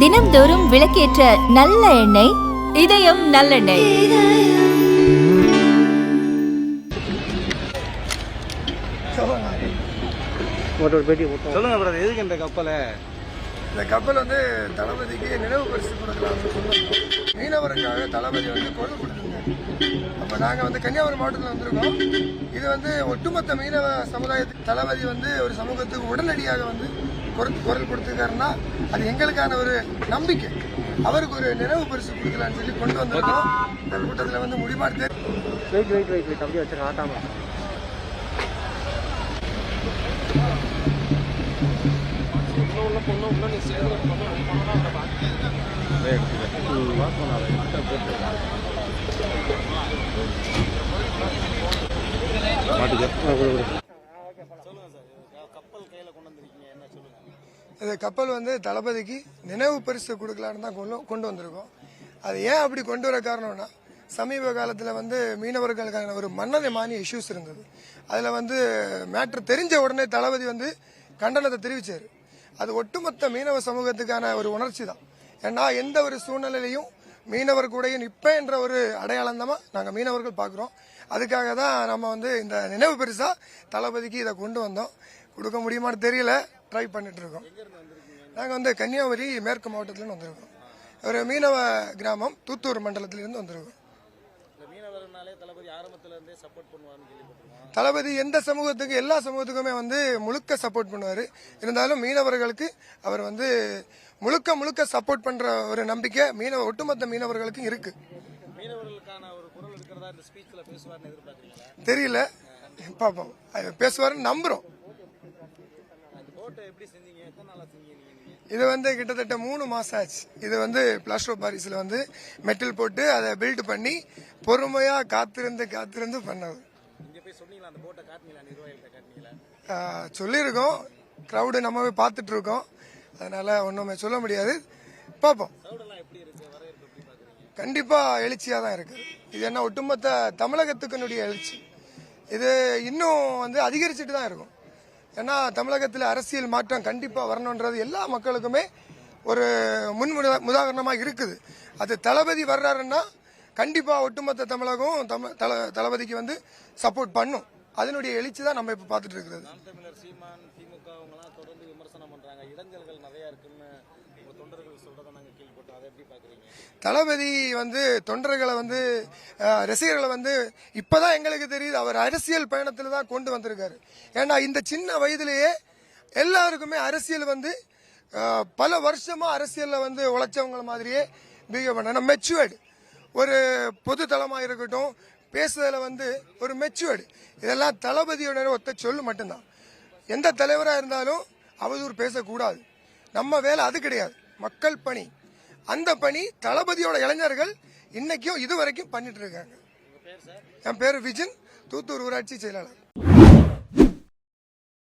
தினம்தோறும் விளக்கேற்ற நல்ல எண்ணெய் இதயம் நல்லெண்ணெய். சொல்லுங்க பிரதர் எதுக்கு இந்த கப்பலை? இந்த கப்பல் வந்து தளபதிக்கு நினைவு பரிசு கொடுக்கலாம்னு சொன்னோம் மீனவருக்காக தளபதி வந்து குரல் கொடுத்துருந்தாங்க அப்போ நாங்கள் வந்து கன்னியாகுமரி மாவட்டத்தில் வந்திருக்கோம். இது வந்து ஒட்டுமொத்த மீனவ சமுதாயத்துக்கு தளபதி வந்து ஒரு சமூகத்துக்கு உடனடியாக வந்து குரல் குரல் கொடுத்துருக்காருன்னா அது எங்களுக்கான ஒரு நம்பிக்கை. அவருக்கு ஒரு நினைவு பரிசு கொடுக்கலாம்னு சொல்லி கொண்டு வந்திருக்கோம். இந்த கூட்டத்தில் வந்து முடிமாடு தேர் வெயிட் வெயிட் வெயிட் வெயிட் அப்படியே வச்சுருங்க ஆட்டாம இந்த கப்பல் வந்து தளபதிக்கு நினைவு பரிசு கொடுக்கலான்னு தான் கொண்டு கொண்டு வந்திருக்கோம். அது ஏன் அப்படி கொண்டு வர காரணம்னா சமீப காலத்தில் வந்து மீனவர்களுக்கான ஒரு மன்னதை மானிய இஷ்யூஸ் இருந்தது. அதில் வந்து மேட்ரு தெரிஞ்ச உடனே தளபதி வந்து கண்டனத்தை தெரிவித்தார் அது ஒட்டுமொத்த மீனவ சமூகத்துக்கான ஒரு உணர்ச்சி தான். ஏன்னா எந்த ஒரு சூழ்நிலையிலையும் மீனவர் கூடையும் நிற்பேன் என்ற ஒரு அடையாளம் தான் நாங்கள் மீனவர்கள் பார்க்குறோம். அதுக்காக தான் நம்ம வந்து இந்த நினைவு பெருசாக தளபதிக்கு இதை கொண்டு வந்தோம். கொடுக்க முடியுமான்னு தெரியல. ட்ரை பண்ணிட்டு இருக்கோம் நாங்கள் வந்து கன்னியாகுமரி மேற்கு மாவட்டத்துலேருந்து வந்திருக்கோம். ஒரு மீனவ கிராமம் தூத்தூர் மண்டலத்திலிருந்து வந்திருக்கோம். தளபதி எந்த சமூகத்துக்கு எல்லா சமூகத்துக்குமே வந்து முழுக்க சப்போர்ட் பண்ணுவார். இருந்தாலும் மீனவர்களுக்கு அவர் வந்து முழுக்க முழுக்க சப்போர்ட் பண்ற ஒரு நம்பிக்கை மீனவ ஒட்டுமொத்த மீனவர்களுக்கும் இருக்கு. தெரியல. பார்ப்போம் பேசுவாருன்னு நம்புறோம். இது வந்து கிட்டத்தட்ட மூணு மாசம் ஆச்சு. இது வந்து பிளாஸ்டோ பாரிஸ்ல வந்து மெட்டல் போட்டு அதை பில்ட் பண்ணி பொறுமையா காத்திருந்து காத்திருந்து பண்ணது. சொல்லியிருக்கோம். க்ரௌடு நம்ம போய் பார்த்துட்டு இருக்கோம் அதனால ஒன்றுமே சொல்ல முடியாது. பார்ப்போம். கண்டிப்பா எழுச்சியா தான் இருக்கு. இது என்ன ஒட்டுமொத்த தமிழகத்துக்குனுடைய எழுச்சி. இது இன்னும் வந்து அதிகரிச்சுட்டு தான் இருக்கும். ஏன்னா தமிழகத்தில் அரசியல் மாற்றம் கண்டிப்பாக வரணுன்றது எல்லா மக்களுக்குமே ஒரு முன் உதாரணமாக இருக்குது. அது தளபதி வர்றாருன்னா கண்டிப்பாக ஒட்டுமொத்த தமிழகம் தம- தல- தளபதிக்கு வந்து சப்போர்ட் பண்ணும். அதனுடைய எழுச்சி தான் நம்ம இப்ப பார்த்துட்டு இருக்கிறது. தளபதி வந்து தொண்டர்களை வந்து ரசிகர்களை வந்து இப்பதான் எங்களுக்கு தெரியுது. அவர் அரசியல் பயணத்துல தான் கொண்டு வந்திருக்காரு. ஏன்னா இந்த சின்ன வயதிலேயே எல்லாருக்குமே அரசியல் வந்து பல வருஷமா அரசியல்ல வந்து உழைச்சவங்கள மாதிரியே பிஹேவ் பண்ண மெச்சுவேர்டு ஒரு பொது தளமா இருக்கட்டும் பேசுறதுல வந்து ஒரு மெச்சுவர்டு இதெல்லாம் தளபதியோட ஒத்த சொல்லு மட்டும்தான். எந்த தலைவராக இருந்தாலும் அவதூறு பேசக்கூடாது. நம்ம வேலை அது கிடையாது. மக்கள் பணி. அந்த பணி தளபதியோட இளைஞர்கள் இன்னைக்கும் இது வரைக்கும் பண்ணிட்டு இருக்காங்க. என் பேர் விஜின். தூத்தூர் ஊராட்சி செயலாளர்.